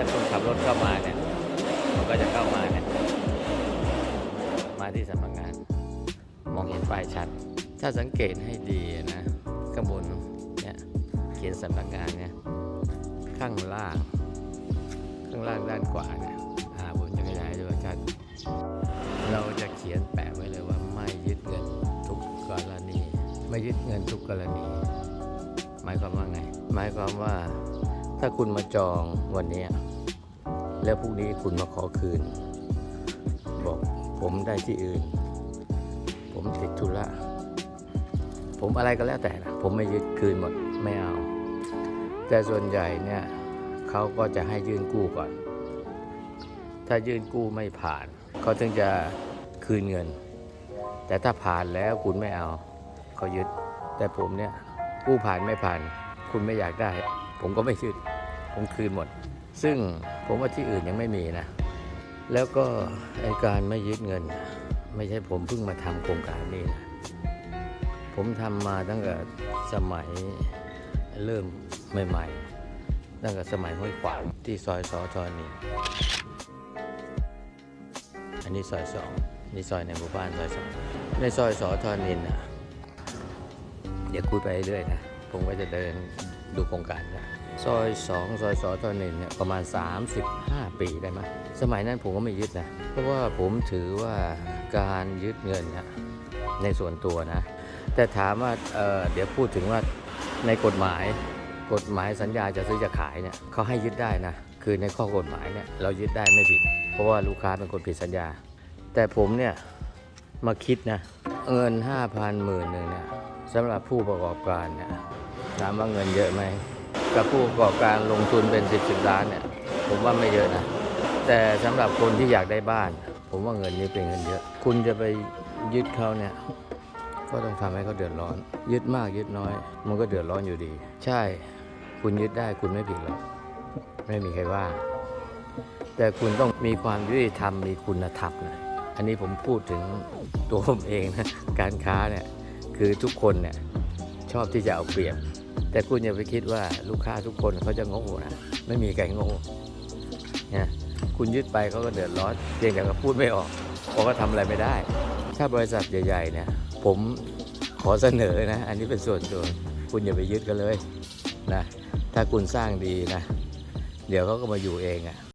ถ้าคุณขับรถเข้ามาเนี่ยมันก็จะเข้ามาเนี่ยมาที่สำนักงาน มองเห็นป้ายชัด ถ้าสังเกตให้ดีนะข้างบนเนี่ยเขียนสำนักงานเนี่ยข้างล่าง ข้างล่างด้านขวาเนี่ยอ่าผมจะขยายให้ดูชัดเราจะเขียนแปะไว้เลยว่าไม่ยึดเงินทุกกรณี ไม่ยึดเงินทุกกรณี หมายความว่าไง หมายความว่าถ้าคุณมาจองวันนี้ แล้วพรุ่งนี้คุณมาขอคืน บอกผมได้ที่อื่น ผมติดธุระผมอะไรก็แล้วแต่นะผมไม่ยึดคืนหมดไม่เอา แต่ส่วนใหญ่เนี่ยเขาก็จะให้ยื่นกู้ก่อน ถ้ายื่นกู้ไม่ผ่านเขาถึงจะคืนเงิน แต่ถ้าผ่านแล้วคุณไม่เอาเขายึด แต่ผมเนี่ยกู้ผ่านไม่ผ่าน คุณไม่อยากได้ ผมก็ไม่ยึด ผมคืนหมด ซึ่งผมว่าที่อื่นยังไม่มีนะ แล้วก็ไอการไม่ยึดเงิน ไม่ใช่ผมเพิ่งมาทำโครงการนี้นะผมทำมาตั้งแต่สมัยเริ่มใหม่ๆ ตั้งแต่สมัยห้วยขวางที่ซอยสอทอนีอันนี้ซอยสองนี่ซอยในหมู่บ้านซอยสองในซอยสอทอนินนะเดี๋ยวคุยไปเรื่อยนะ ผมก็จะเดิน ดูโครงการนะซอยสองซอยสอทอนินเนี่ยประมาณ 35 ปีได้ไหมสมัยนั้นผมก็ไม่ยึดนะ เพราะว่าผมถือว่าการยึดเงินนะในส่วนตัวนะ แต่ถามว่าเเดี๋ยวพูดถึงว่าในกฎหมายกฎหมายสัญญาจะซื้อจะขายเนี่ยเขาให้ยึดได้นะคือในข้อกฎหมายเนี่ยเรายึดได้ไม่ผิด เพราะว่าลูกค้าเป็นคนผิดสัญญา แต่ผมเนี่ยมาคิดนะเงิน5,000หมื่นหนึ่งเนี่ยสำหรับผู้ประกอบการเนี่ย ถามว่าเงินเยอะไหมกับผู้ประกอบการลงทุนเป็น 10บสล้านเนี่ยผมว่าไม่เยอะนะ แต่สำหรับคนที่อยากได้บ้าน ผมว่าเงินนี้เป็นเงินเยอะ คุณจะไปยึดเขาเนี่ยก็ต้องทำให้เขาเดือดร้อน ยึดมากยึดน้อย มันก็เดือดร้อนอยู่ดี ใช่คุณยึดได้คุณไม่ผิดหรอกไม่มีใครว่า แต่คุณต้องมีความยุติธรรมมีคุณธรรมนะอันนี้ผมพูดถึงตัวผมเองนะการค้าเนี่ยคือทุกคนเนี่ยชอบที่จะเอาเปรียบ แต่คุณอย่าไปคิดว่าลูกค้าทุกคนเขาจะโง่นะไม่มีใครโง่นะคุณยึดไปเขาก็เดือดร้อนเพียงแต่ก็พูดไม่ออกเพราะก็ทำอะไรไม่ได้ ถ้าบริษัทใหญ่ๆเนี่ยผมขอเสนอนะ อันนี้เป็นส่วนตัวคุณอย่าไปยึดกันเลยนะถ้าคุณสร้างดีนะ เดี๋ยวเขาก็มาอยู่เองอะ่ะ